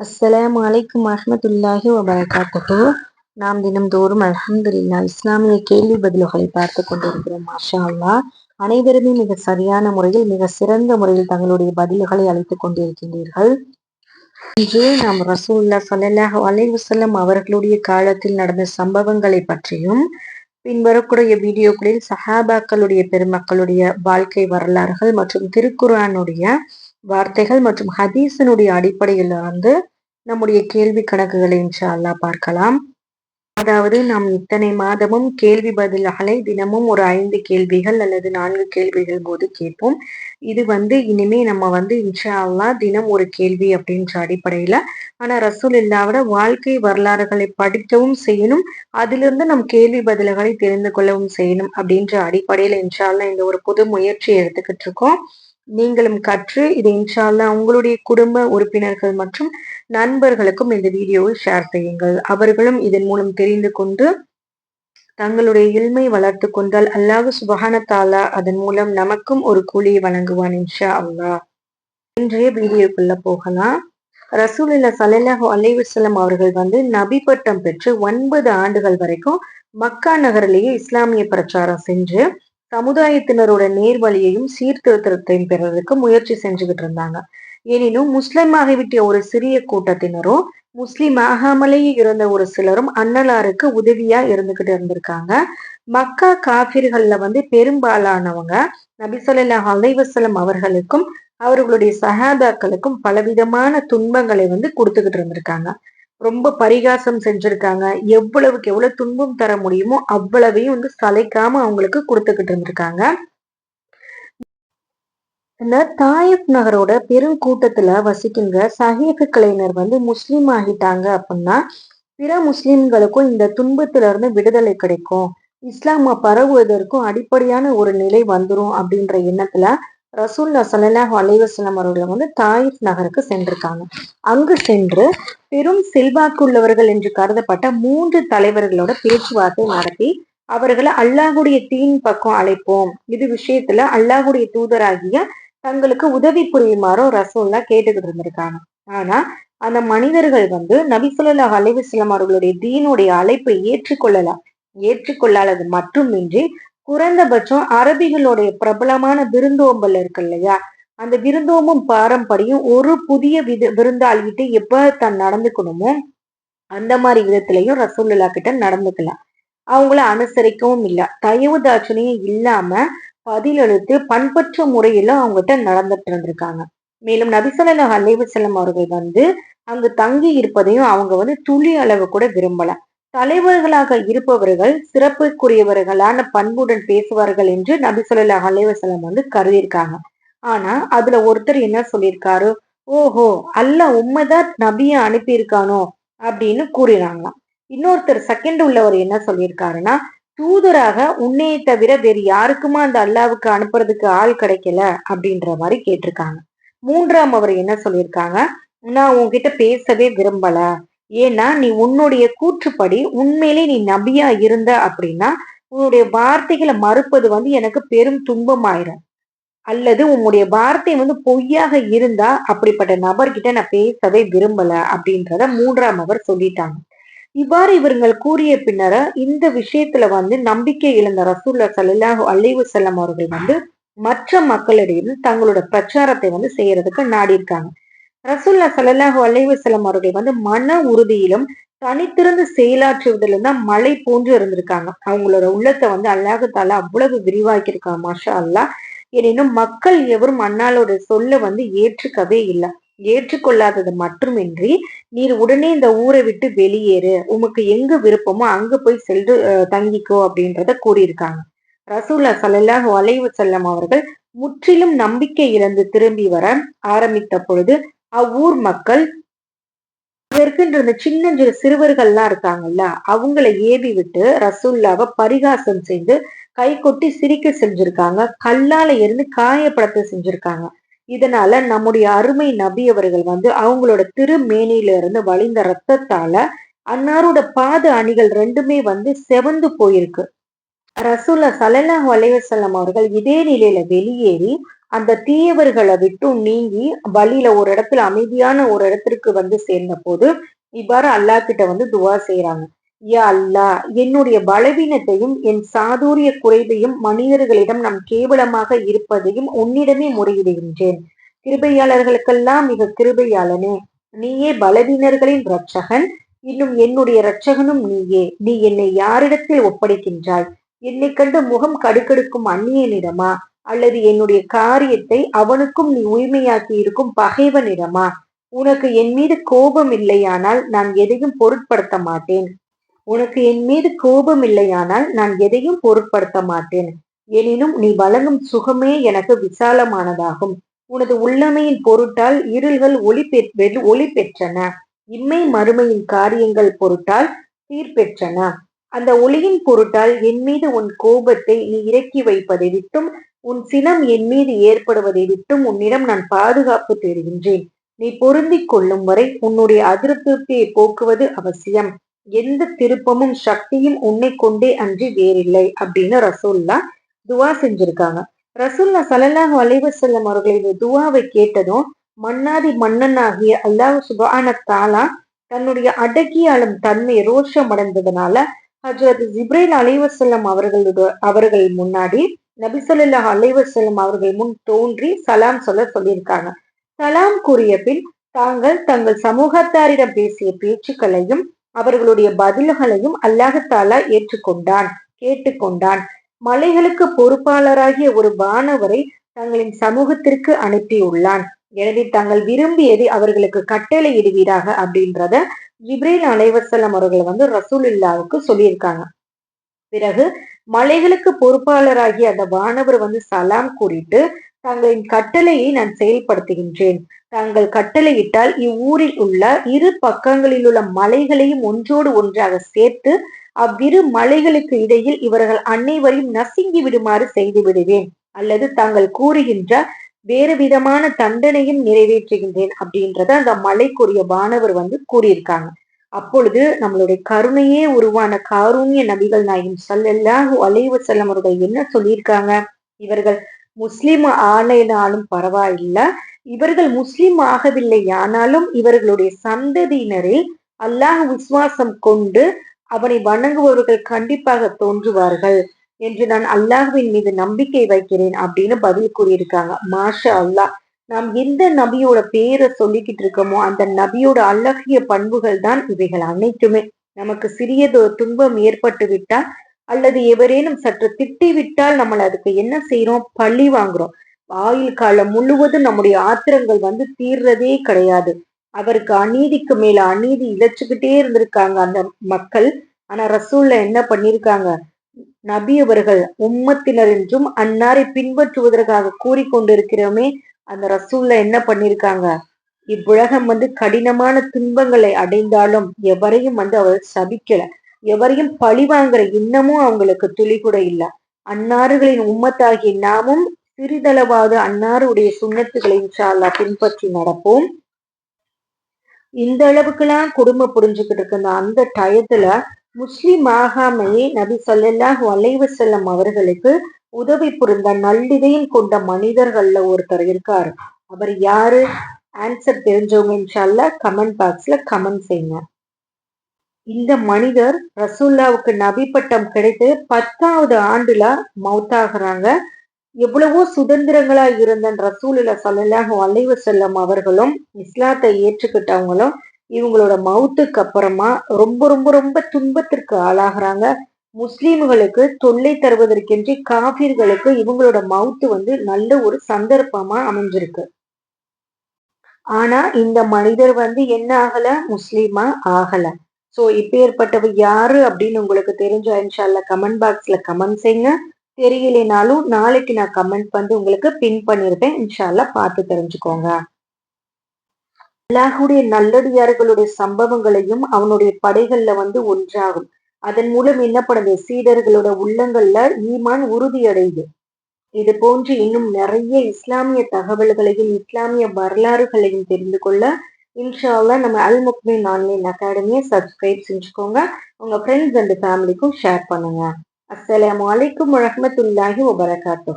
அஸ்ஸலாமு அலைக்கும் வரஹ்மத்துல்லாஹி வபரகாத்துஹு. நாம் தினம்தோறும் அலமதுல்லா இஸ்லாமிய கேள்வி பதில்களை பார்த்து கொண்டிருக்கிறோம் மாஷா அல்லாஹ் அனைவருமே மிக சரியான முறையில் மிக சிறந்த முறையில் தங்களுடைய பதில்களை அளித்துக் கொண்டிருக்கின்றீர்கள். இன்று நாம் ரசூல்லா சல்லாஹ் அலைவசல்லம் அவர்களுடைய காலத்தில் நடந்த சம்பவங்களை பற்றியும் பின்வரக்கூடிய வீடியோக்களில் சஹாபாக்களுடைய பெருமக்களுடைய வாழ்க்கை வரலாறுகள் மற்றும் திருக்குரானுடைய வார்த்தைகள் மற்றும் ஹதீஸினுடைய அடிப்படையில் வந்து நம்முடைய கேள்வி கணக்குகளை இன்ஷா அல்லா பார்க்கலாம். அதாவது நாம் இத்தனை மாதமும் கேள்வி பதில்களை தினமும் ஒரு ஐந்து கேள்விகள் அல்லது நான்கு கேள்விகள் போது கேட்போம். இது வந்து இனிமே நம்ம வந்து இன்ஷா அல்லா தினம் ஒரு கேள்வி அப்படின்ற அடிப்படையில ஆனா ரசூல் இல்லாவிட வாழ்க்கை வரலாறுகளை படிக்கவும் செய்யணும் அதிலிருந்து நம் கேள்வி பதில்களை தெரிந்து கொள்ளவும் செய்யணும் அப்படின்ற அடிப்படையில இன்ஷா இந்த ஒரு புது முயற்சியை எடுத்துக்கிட்டு இருக்கோம். நீங்களும் கற்று இதை இன்ஷால்லா உங்களுடைய குடும்ப உறுப்பினர்கள் மற்றும் நண்பர்களுக்கும் இந்த வீடியோவை ஷேர் செய்யுங்கள். அவர்களும் இதன் மூலம் தெரிந்து கொண்டு தங்களுடைய இல்மை வளர்த்து கொண்டால் அல்லாஹு சுபஹானத்தாலா அதன் மூலம் நமக்கும் ஒரு கூலியை வழங்குவான் இன்ஷா அல்லா இன்றைய வீடியோக்குள்ள போகலாம். ரசூலில்லா சல்லாஹூ அலைவசல்லம் அவர்கள் வந்து நபி பட்டம் பெற்று ஒன்பது ஆண்டுகள் வரைக்கும் மக்கா நகரிலேயே இஸ்லாமிய பிரச்சாரம் செஞ்சு சமுதாயத்தினரோட நேர்வழியையும் சீர்திருத்தத்தையும் பெறறதுக்கு முயற்சி செஞ்சுக்கிட்டு இருந்தாங்க. எனினும் முஸ்லிம் ஆகிவிட்ட ஒரு சிறிய கூட்டத்தினரும் முஸ்லிம் ஆகாமலேயே இருந்த ஒரு சிலரும் அன்னலாருக்கு உதவியா இருந்துகிட்டு இருந்திருக்காங்க. மக்கா காபிர்கள்ல வந்து பெரும்பாலானவங்க நபிசல்லா அலைவசலம் அவர்களுக்கும் அவர்களுடைய சகாதாக்களுக்கும் பலவிதமான துன்பங்களை வந்து கொடுத்துக்கிட்டு இருந்திருக்காங்க. ரொம்ப பரிகாசம் செஞ்சிருக்காங்க. எவ்வளவுக்கு எவ்வளவு துன்பம் தர முடியுமோ அவ்வளவையும் வந்து சளைக்காம அவங்களுக்கு கொடுத்துக்கிட்டு இருந்திருக்காங்க. இந்த தாயப் நகரோட பெரும் கூட்டத்துல வசிக்கின்ற சஹீஃபு கலைஞர் வந்து முஸ்லீம் ஆகிட்டாங்க அப்படின்னா பிற முஸ்லிம்களுக்கும் இந்த துன்பத்துல இருந்து விடுதலை கிடைக்கும். இஸ்லாம பரவுவதற்கும் அடிப்படையான ஒரு நிலை வந்துரும் அப்படின்ற எண்ணத்துல ரசூல்லா சல்லாஹ் அலைவாஸ்லாம் அவர்கள் வந்து தாயிஃப் நகருக்கு சென்றிருக்காங்க. அங்கு சென்று பெரும் செல்வாக்குள்ளவர்கள் என்று கருதப்பட்ட மூன்று தலைவர்களோட பேச்சுவார்த்தை நடத்தி அவர்களை அல்லாஹுடைய தீன் பக்கம் அழைப்போம். இது விஷயத்துல அல்லாஹுடைய தூதராகிய தங்களுக்கு உதவி புரியுமாறும் ரசூல்லா கேட்டுக்கிட்டு இருந்திருக்காங்க. ஆனா அந்த மனிதர்கள் வந்து நபிசுல்லா அலைவாஸ்லாம் அவர்களுடைய தீனுடைய அழைப்பை ஏற்றுக்கொள்ளலாம் ஏற்றுக்கொள்ளாதது மட்டுமின்றி குறைந்தபட்சம் அரபிகளுடைய பிரபலமான விருந்தோம்பல் இருக்கு இல்லையா? அந்த விருந்தோம்பும் பாரம்பரியம் ஒரு புதிய வித விருந்தாளிகிட்ட எப்ப தான் நடந்துக்கணுமோ அந்த மாதிரி விதத்திலையும் ரசூல்லா கிட்ட நடந்துக்கலாம். அவங்கள அனுசரிக்கவும் இல்லை. தயவு தாட்சணையும் இல்லாம பதிலளித்து பண்பற்ற முறையில அவங்ககிட்ட நடந்துட்டு இருந்திருக்காங்க. மேலும் நபிசல்லா அலைவசல்லம் அவர்கள் வந்து அங்கு தங்கி இருப்பதையும் அவங்க வந்து துளி அளவு கூட விரும்பல. தலைவர்களாக இருப்பவர்கள் சிறப்புக்குரியவர்களான பண்புடன் பேசுவார்கள் என்று நபி சொல்லா அலைவசலம் வந்து கருதியிருக்காங்க. ஆனா அதுல ஒருத்தர் என்ன சொல்லியிருக்காரு ஓஹோ அல்ல உண்மைதான் நபிய அனுப்பியிருக்கானோ அப்படின்னு கூறினாங்களாம். இன்னொருத்தர் செகண்ட் உள்ளவர் என்ன சொல்லியிருக்காருன்னா தூதராக உன்னையை தவிர வேறு யாருக்குமா அந்த அல்லாவுக்கு அனுப்புறதுக்கு ஆள் கிடைக்கல அப்படின்ற மாதிரி கேட்டிருக்காங்க. மூன்றாம் அவர் என்ன சொல்லியிருக்காங்க நான் உன்கிட்ட பேசவே விரும்பல ஏன்னா நீ உன்னுடைய கூற்றுப்படி உண்மையிலே நீ நபியா இருந்த அப்படின்னா உன்னுடைய வார்த்தைகளை மறுப்பது வந்து எனக்கு பெரும் துன்பமாயிரும். அல்லது உன்னுடைய வார்த்தை வந்து பொய்யாக இருந்தா அப்படிப்பட்ட நபர்கிட்ட நான் பேசவே விரும்பல அப்படின்றத மூன்றாம் அவர் சொல்லிட்டாங்க. இவ்வாறு இவர்கள் கூறிய பின்னர இந்த விஷயத்துல வந்து நம்பிக்கை இழந்த ரசூல்லா சல்லாஹு அல்லைவு செல்லம் அவர்கள் வந்து மற்ற மக்களிடையும் தங்களோட பிரச்சாரத்தை வந்து செய்யறதுக்கு நாடியிருக்காங்க. ரசூல்லா சல்லாஹூ அலைவசலம் அவர்கள் வந்து மன உறுதியிலும் தனித்திருந்து செயலாற்றுவதிலும் தான் மழை போன்று இருந்திருக்காங்க. அவங்களோட உள்ளத்தை வந்து அல்லாஹத்தால அவ்வளவு விரிவாக்கியிருக்காங்க மாஷா அல்லா எனினும் மக்கள் எவரும் அண்ணாலோட சொல்ல வந்து ஏற்றுக்கவே இல்லை. ஏற்றுக்கொள்ளாதது மட்டுமின்றி நீர் உடனே இந்த ஊரை விட்டு வெளியேறு உமக்கு எங்கு விருப்பமோ அங்க போய் சென்று தங்கிக்கோ அப்படின்றத கூறியிருக்காங்க. ரசூல்லா சல்லாஹூ அலைவு செல்லம் அவர்கள் முற்றிலும் நம்பிக்கை இழந்து திரும்பி வர ஆரம்பித்த பொழுது அவ்வூர் மக்கள் இருக்கின்ற இந்த சின்ன சிறுவர்கள்லாம் இருக்காங்கல்ல அவங்கள ஏவி விட்டு ரசூல்லாவை பரிகாசம் செய்து கை கொட்டி சிரிக்க செஞ்சிருக்காங்க. கல்லால இருந்து காயப்படத்தை செஞ்சிருக்காங்க. இதனால நம்முடைய அருமை நபி அவர்கள் வந்து அவங்களோட திருமேனியில இருந்து வழிந்த ரத்தத்தால அன்னாரோட பாத அணிகள் ரெண்டுமே வந்து செவந்து போயிருக்கு. ரசூல்லா சலல்லாஹ் வலைவசல்லம் அவர்கள் இதே நிலையில வெளியேறி அந்த தீயவர்களை விட்டும் நீங்கி வழியில ஒரு இடத்துல அமைதியான ஒரு இடத்திற்கு வந்து சேர்ந்த போது இவ்வாறு அல்லா கிட்ட வந்து துவா செய்யறாங்க யா அல்லா என்னுடைய பலவீனத்தையும் என் சாதுரிய குறைவையும் மனிதர்களிடம் நாம் கேவலமாக இருப்பதையும் உன்னிடமே முறையிடுகின்றேன். கிருபையாளர்களுக்கெல்லாம் மிக கிருபையாளனே நீயே பலவீனர்களின் இரட்சகன் இன்னும் என்னுடைய இரட்சகனும் நீயே நீ என்னை யாரிடத்தில் ஒப்படைக்கின்றாய்? என்னை கண்டு முகம் கடுக்கெடுக்கும் அந்நியனிடமா? அல்லது என்னுடைய காரியத்தை அவனுக்கும் நீ உரிமையாக்கி இருக்கும் பகைவனிடமா? உனக்கு என் மீது கோபம் இல்லையானால் நான் எதையும் பொருட்படுத்த மாட்டேன். உனக்கு என் மீது கோபம் இல்லையானால் நான் எதையும் பொருட்படுத்த மாட்டேன். எனினும் நீ வழங்கும் சுகமே எனக்கு விசாலமானதாகும். உனது உள்ளமையின் பொருட்டால் இருள்கள் ஒளி பெ ஒளி பெற்றன. இம்மை மறுமையின் காரியங்கள் பொருட்டால் தீர்ப்பெற்றன. அந்த ஒளியின் பொருட்டால் என் மீது உன் கோபத்தை நீ இறக்கி வைப்பதை விட்டும் உன் சினம் என் மீது ஏற்படுவதை விட்டும் உன்னிடம் நான் பாதுகாப்பு தேடுகின்றேன். நீ பொருந்திக் கொள்ளும் வரை உன்னுடைய அதிருப்தியை போக்குவது அவசியம். எந்த திருப்பமும் சக்தியும் உன்னை கொண்டே அன்றி வேறில்லை அப்படின்னு ரசூல்லா துவா செஞ்சிருக்காங்க. ரசூல்லா சலல்லாஹ் அலைவசல்லம் அவர்கள் இந்த துவாவை கேட்டதும் மன்னாதி மன்னனாகிய அல்லாஹ் சுபான தாலா தன்னுடைய அடக்கியாளும் தன்மை ரோஷம் அடைந்ததுனால ஹஜரத் ஜிப்ரேல் அலைவசல்லம் அவர்களோட அவர்கள் முன்னாடி நபிசல்லா அலைவசலம் அவர்கள் முன் தோன்றி சலாம் சொல்ல சொல்லியிருக்காங்க. சலாம் கூறிய பின் தாங்கள் தங்கள் சமூகத்தாரிடம் பேசிய பேச்சுக்களையும் அவர்களுடைய பதில்களையும் அல்லாஹாலா ஏற்றுக்கொண்டான் கேட்டுக்கொண்டான். மலைகளுக்கு பொறுப்பாளராகிய ஒரு வானவரை தங்களின் சமூகத்திற்கு அனுப்பியுள்ளான். எனவே தாங்கள் விரும்பியதை அவர்களுக்கு கட்டளை இடுவீராக அப்படின்றத ஜிப்ரேல் அலைவசலம் அவர்கள் வந்து ரசூலுல்லாவுக்கு சொல்லியிருக்காங்க. பிறகு மலைகளுக்கு பொறுப்பாளராகிய அந்த வானவர் வந்து சலாம் கூறிட்டு தங்களின் கட்டளையை நான் செயல்படுத்துகின்றேன். தாங்கள் கட்டளையிட்டால் இவ்வூரில் உள்ள இரு பக்கங்களில் உள்ள மலைகளையும் ஒன்றோடு ஒன்றாக சேர்த்து அவ்விரு மலைகளுக்கு இடையில் இவர்கள் அனைவரையும் நசுங்கி விடுமாறு செய்து விடுவேன். அல்லது தாங்கள் கூறுகின்ற வேறு விதமான தண்டனையும் நிறைவேற்றுகின்றேன். அப்படின்றத அந்த மலைக்குரிய வானவர் வந்து கூறியிருக்காங்க. அப்பொழுது நம்மளுடைய கருணையே உருவான காரூணிய நபிகள் நாயும் சல்லல்லாஹு அலைவு செல்லம் அவர்கள் என்ன சொல்லியிருக்காங்க? இவர்கள் முஸ்லிம் ஆணையினாலும் பரவாயில்ல. இவர்கள் முஸ்லிம் ஆகவில்லை. ஆனாலும் இவர்களுடைய சந்ததியினரை அல்லாஹ் விசுவாசம் கொண்டு அவனை வணங்குபவர்கள் கண்டிப்பாக தோன்றுவார்கள் என்று நான் அல்லாஹுவின் மீது நம்பிக்கை வைக்கிறேன் அப்படின்னு பதில் கூறியிருக்காங்க. மாஷா அல்லாஹ். நாம் எந்த நபியோட பேரை சொல்லிக்கிட்டு இருக்கோமோ அந்த நபியோட அழகிய பண்புகள் தான் இவைகள் அனைத்துமே. நமக்கு சிறியதோ துன்பம் ஏற்பட்டு விட்டால் அல்லது எவரேனும் சற்று திட்டி விட்டால் நம்மளை அதுக்கு என்ன செய்யறோம் பழி வாங்குறோம். ஆயுள் காலம் முழுவதும் நம்முடைய ஆத்திரங்கள் வந்து தீர்றதே கிடையாது. அவருக்கு அநீதிக்கு மேல அநீதி இழைச்சுக்கிட்டே இருந்திருக்காங்க அந்த மக்கள். ஆனா ரசூல்ல என்ன பண்ணிருக்காங்க? நபி அவர்கள் உம்மத்தினர் என்றும் அன்னாரை பின்பற்றுவதற்காக கூறிக்கொண்டிருக்கிறோமே அந்த ரசூல்ல என்ன பண்ணிருக்காங்க? இவ்வுலகம் வந்து கடினமான துன்பங்களை அடைந்தாலும் எவரையும் வந்து அவர் சபிக்கல. எவரையும் பழி வாங்குற இன்னமும் அவங்களுக்கு துளி கூட இல்ல. அன்னாறுகளின் உம்மத்தாகிய நாமும் சிறிதளவாவது அன்னாருடைய சுண்ணத்துகளை இன்ஷால்லா பின்பற்றி நடப்போம். இந்த அளவுக்குலாம் குடும்பம் புரிஞ்சுக்கிட்டு இருக்க அந்த டயத்துல முஸ்லிம் ஆகாமையே நபி சொல்லல்லாஹ் வளைவு செல்லம் அவர்களுக்கு உதவி புரிந்த நல்லிதையும் கொண்ட மனிதர்கள்ல ஒருத்தர் இருக்காரு. அவர் யாரு? ஆன்சர் தெரிஞ்சவங்க இன்ஷால்ல கமெண்ட் பாக்ஸ்ல கமெண்ட் செய்யுங்க இந்த மனிதர் ரசூல்லாவுக்கு நபி பட்டம் கிடைத்து பத்தாவது ஆண்டுல மவுத்தாகிறாங்க எவ்வளவோ சுதந்திரங்களா இருந்த ரசூலில சொல்லலாக வளைவு செல்லம் அவர்களும் இஸ்லாத்தை ஏற்றுக்கிட்டவங்களும் இவங்களோட மவுத்துக்கு அப்புறமா ரொம்ப ரொம்ப ரொம்ப துன்பத்திற்கு ஆளாகிறாங்க. முஸ்லீம்களுக்கு தொல்லை தருவதற்கென்று காபிர்களுக்கு இவங்களோட மவுத்து வந்து நல்ல ஒரு சந்தர்ப்பமா அமைஞ்சிருக்கு. ஆனா இந்த மனிதர் வந்து என்ன ஆகல? முஸ்லீமா ஆகல. சோ இப்பேற்பட்டவ யாரு அப்படின்னு உங்களுக்கு தெரிஞ்சா இன்ஷால்ல கமெண்ட் பாக்ஸ்ல கமெண்ட் செய்யுங்க தெரியலைனாலும் நாளைக்கு நான் கமெண்ட் வந்து உங்களுக்கு பின் பண்ணிருப்பேன். இன்ஷால்ல பார்த்து தெரிஞ்சுக்கோங்க. அல்லாஹுடைய நல்லடியார்களுடைய சம்பவங்களையும் அவனுடைய படைகள்ல வந்து ஒன்றாகும். அதன் மூலம் என்ன பண்ணுது சீடர்களோட உள்ளங்கள்ல ஈமான் உறுதியடையுது. இது போன்று இன்னும் நிறைய இஸ்லாமிய தகவல்களையும் இஸ்லாமிய வரலாறுகளையும் தெரிந்து கொள்ள இன்ஷால்லா நம்ம அல் முக்மின் ஆன்லைன் அகாடமியை சப்ஸ்கிரைப் செஞ்சுக்கோங்க. உங்க ஃப்ரெண்ட்ஸ் அண்ட் ஃபேமிலிக்கும் ஷேர் பண்ணுங்க. அஸ்லாம் வலைக்கம் வரமத்துல்லாஹி வபரகாத்து